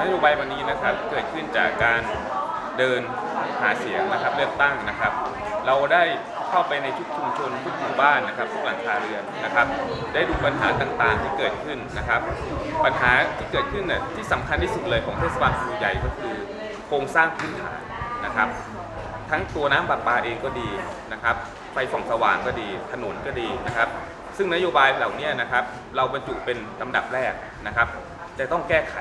นโยบายวันนี้นะครับเกิดขึ้นจากการเดินหาเสียงนะครับเลือกตั้งนะครับ เราได้เข้าไปในทุกชุมชนทุกหมู่บ้านนะครับทุกหลังคาเรือนนะครับ ได้ดูปัญหาต่างๆที่เกิดขึ้นนะครับ ปัญหาที่เกิดขึ้นเนี่ยที่สำคัญที่สุดเลยของเทศบาลภูใหญ่ก็คือ โครงสร้างพื้นฐานนะครับ ทั้งตัวน้ำประปาเองก็ดีนะครับ ไฟส่องสว่างก็ดีถนนก็ดีนะครับ ซึ่งนโยบายเหล่านี้นะครับ เราบรรจุเป็นลำดับแรกนะครับจะต้องแก้ไข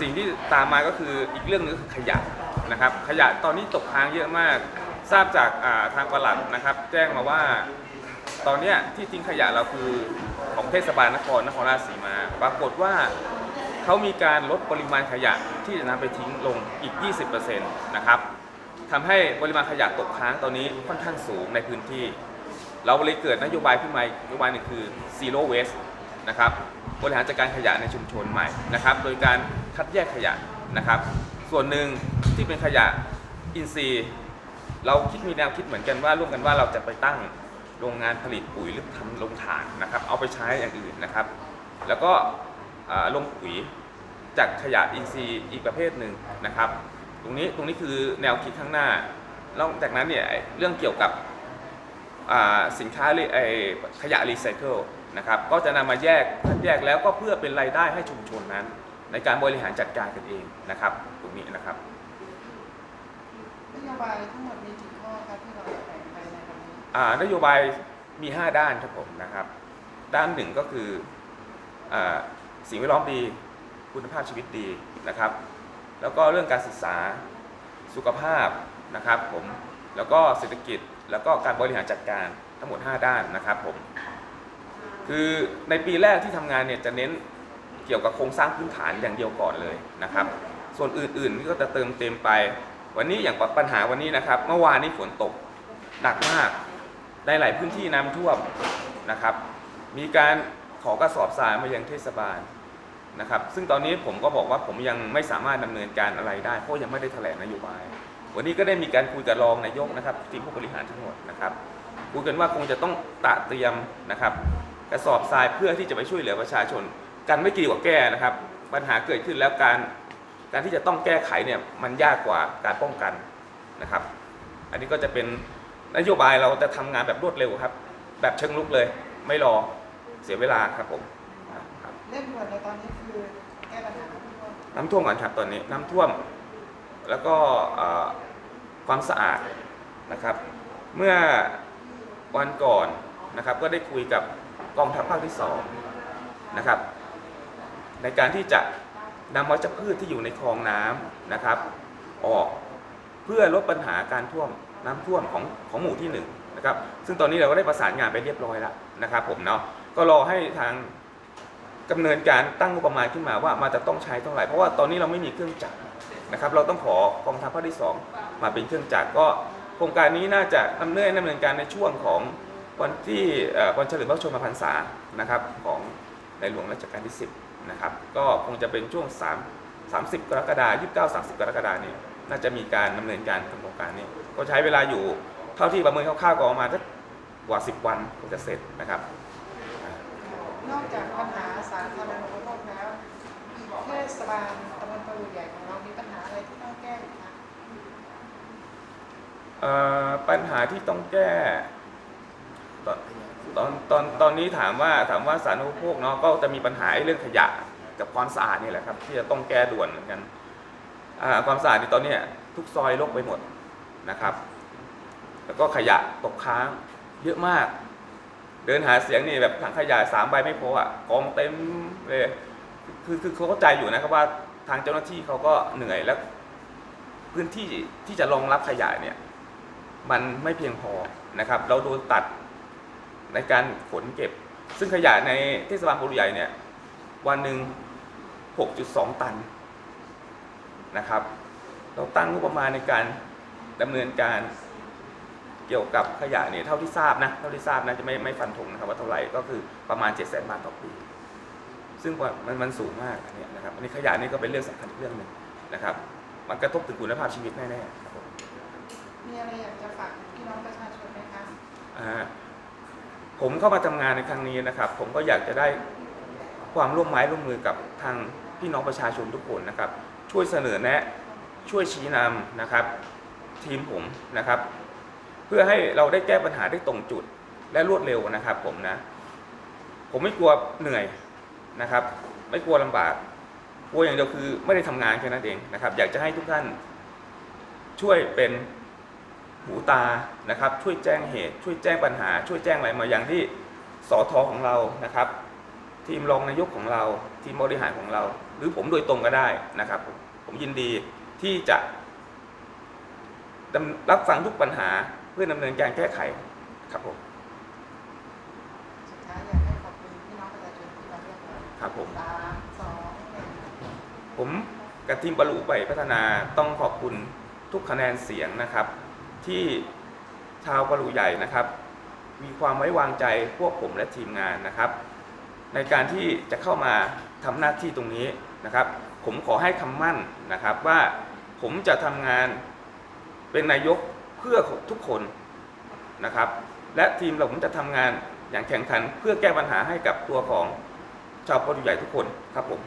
สิ่งที่ตามมาก็คืออีกเรื่องหนึงคือขยะนะครับ ขยะตอนนี้ตกค้างเยอะมาก ทราบจากาทางประหลัดนะครับ แจ้งมาว่าตอนนี้ที่ทิ้งขยะเราคือของเทศบาลนครนครราชสีมา ปรากฏว่าเขามีการลดปริมาณขยะที่จะนำไปทิ้งลงอีก 20%นะครับทำให้ปริมาณขยะตกค้างตอนนี้ค่อนข้างสูงในพื้นที่ เราเลยเกิดนโยบายขึ้นมานโยบายหนึ่งคือ zero waste นะครับบริหารจัดการขยะในชุมชนใหม่นะครับ โดยการ คัดแยกขยะนะครับ ส่วนหนึ่งที่เป็นขยะอินทรีย์ เราคิดมีแนวคิดเหมือนกันว่าร่วมกันว่าเราจะไปตั้งโรงงานผลิตปุ๋ยหรือทำโรงถ่านนะครับ เอาไปใช้อย่างอื่นนะครับ แล้วก็ลงปุ๋ยจากขยะอินทรีย์อีกประเภทหนึ่งนะครับ ตรงนี้ตรงนี้คือแนวคิดข้างหน้าแล้วจากนั้นเนี่ยเรื่องเกี่ยวกับสินค้ารีไอขยะรีไซเคิลนะครับก็จะนำมาแยกคัดแยกแล้วก็เพื่อเป็นรายได้ให้ชุมชนนั้น ในการบริหารจัดการกันเองนะครับ ตรงนี้นะครับนโยบายทั้งหมดมีกี่ข้อครับที่เราจะแถลงไปในวันนี้อ่านโยบายมี 5 ด้านครับผมนะครับ ด้านหนึ่งก็คืออาสิ่งแวดล้อมดีคุณภาพชีวิตดีนะครับ แล้วก็เรื่องการศึกษาสุขภาพนะครับผมแล้วก็เศรษฐกิจแล้วก็การบริหารจัดการทั้งหมด 5 ด้านนะครับผมคือในปีแรกที่ทำงานเนี่ยจะเน้น เกี่ยวกับโครงสร้างพื้นฐานอย่างเดียวก่อนเลยนะครับ ส่วนอื่นๆนี่ก็จะเติมเต็มไป วันนี้อย่างปัญหาวันนี้นะครับ เมื่อวานนี้ฝนตกหนักมากในหลายพื้นที่น้ำท่วมนะครับ มีการขอกระสอบทรายมายังเทศบาลนะครับ ซึ่งตอนนี้ผมก็บอกว่าผมยังไม่สามารถดำเนินการอะไรได้ เพราะยังไม่ได้แถลงนโยบาย วันนี้ก็ได้มีการคุยกับรองนายกนะครับทีมผู้บริหารทั้งหมดนะครับคุยกันว่าคงจะต้องตระเตรียมนะครับกระสอบทรายเพื่อที่จะไปช่วยเหลือประชาชน กันไม่กี่กว่าแก้นะครับ ปัญหาเกิดขึ้นแล้วการการที่จะต้องแก้ไขเนี่ยมันยากกว่าการป้องกันนะครับ อันนี้ก็จะเป็นนโยบายเราจะทำงานแบบรวดเร็วครับ แบบเชิงลุกเลย ไม่รอเสียเวลาครับผมครับเร่งด่วนในตอนนี้คือแก้ปัญหาที่ว่าน้ำท่วมก่อนครับตอนนี้น้ำท่วม แล้วก็เอ่อความสะอาดนะครับ เมื่อวันก่อนนะครับก็ได้คุยกับกองทัพภาคที่สองนะครับ ในการที่จะนำวัชพืชที่อยู่ในคลองน้ำนะครับ ออกเพื่อลดปัญหาการท่วมน้ำท่วมของของหมู่ที่หนึ่งนะครับซึ่งตอนนี้เราก็ได้ประสานงานไปเรียบร้อยแล้วนะครับ ผมเนาะก็รอให้ทางดำเนินการตั้งงบประมาณขึ้นมาว่ามาจะต้องใช้เท่าไหร่เพราะว่าตอนนี้เราไม่มีเครื่องจักรนะครับ เราต้องขอกองทัพภาคที่สองมาเป็นเครื่องจักรก็โครงการนี้น่าจะดำเนินดำเนินการในช่วงของวันที่เอ่อวันเฉลิมพระชนมพรรษานะครับของ ในหลวงรัชกาลที่ 10 นะครับ ก็คงจะเป็นช่วง 3 30 กรกฎาคม29 30 กรกฎาคมนี้น่าจะมีการดำเนินการโครงการนี้ ก็ใช้เวลาอยู่เท่าที่ประเมินคร่าวๆก็ประมาณสักกว่า 10 วันก็จะเสร็จนะครับ นอกจากปัญหาสาธารณูปโภคแล้วเทศบาลตำบลประดูใหญ่ของเรามีปัญหาอะไรที่ต้องแก้อีกคะเอ่อปัญหาที่ต้องแก้ ตอนตอนตอนตอนนี้ถามว่าถามว่าสาธารณูปโภคเนาะก็จะมีปัญหาเรื่องขยะกับความสะอาดนี่แหละครับ ที่จะต้องแก้ด่วนเหมือนกันอ่าความสะอาดในตอนนี้ทุกซอยโลกไปหมดนะครับ แล้วก็ขยะตกค้างเยอะมาก เดินหาเสียงนี่แบบถังขยะสามใบไม่พออะกองเต็มเลยคือคือเขาเข้าใจอยู่นะครับว่าทางเจ้าหน้าที่เขาก็เหนื่อยแล้ว พื้นที่ที่จะรองรับขยะเนี่ย มันไม่เพียงพอนะครับ เราโดนตัด ในการขนเก็บ ซึ่งขยะในเทศบาลปูใหญ่เนี่ยวันหนึ่ง6.2 ตันนะครับ เราตั้งงบประมาณในการดำเนินการเกี่ยวกับขยะเนี่ยเท่าที่ทราบนะเท่าที่ทราบนะจะไม่ไม่ฟันธงนะครับว่าเท่าไหร่ก็คือประมาณ 7 0 0 0 0 0บาทต่อปี ซึ่งว่ามันมันสูงมากอันเนี้ยนะครับอันนี้ขยะนี่ก็เป็นเรื่องสำคัญอีกเรื่องหนึ่งนะครับ มันกระทบถึงคุณภาพชีวิตแน่ๆครับผมมีอะไรอยากจะฝากพี่น้องประชาชนไหมคะอ่า ผมเข้ามาทำงานในครั้งนี้นะครับ ผมก็อยากจะได้ความร่วมไม้ร่วมมือกับทางพี่น้องประชาชนทุกคนนะครับ ช่วยเสนอแนะช่วยชี้นำนะครับ ทีมผมนะครับ เพื่อให้เราได้แก้ปัญหาได้ตรงจุดและรวดเร็วนะครับผมนะ ผมไม่กลัวเหนื่อยนะครับ ไม่กลัวลำบากกลัวอย่างเดียวคือไม่ได้ทำงานแค่นั้นเองนะครับ อยากจะให้ทุกท่านช่วยเป็น หูตานะครับ ช่วยแจ้งเหตุ ช่วยแจ้งปัญหา ช่วยแจ้งอะไรมาอย่างที่สอทอของเรานะครับ ทีมรองนายกของเรา ทีมบริหารของเรา หรือผมโดยตรงก็ได้นะครับ ผมยินดีที่จะรับฟังทุกปัญหาเพื่อดำเนินการแก้ไขครับผมสุดท้ายอยากให้ขอบคุณพี่น้องประชาชนที่มาเรียกเราครับผมสามสองหนึ่งผมกับทีมบรรลุไปพัฒนาต้องขอบคุณทุกคะแนนเสียงนะครับ ที่ชาวบรรลุใหญ่นะครับ มีความไว้วางใจพวกผมและทีมงานนะครับ ในการที่จะเข้ามาทำหน้าที่ตรงนี้นะครับ ผมขอให้คำมั่นนะครับว่าผมจะทำงานเป็นนายกเพื่อทุกคนนะครับ และทีมเราผมจะทำงานอย่างแข่งขันเพื่อแก้ปัญหาให้กับตัวของชาวบรรลุใหญ่ทุกคนครับผม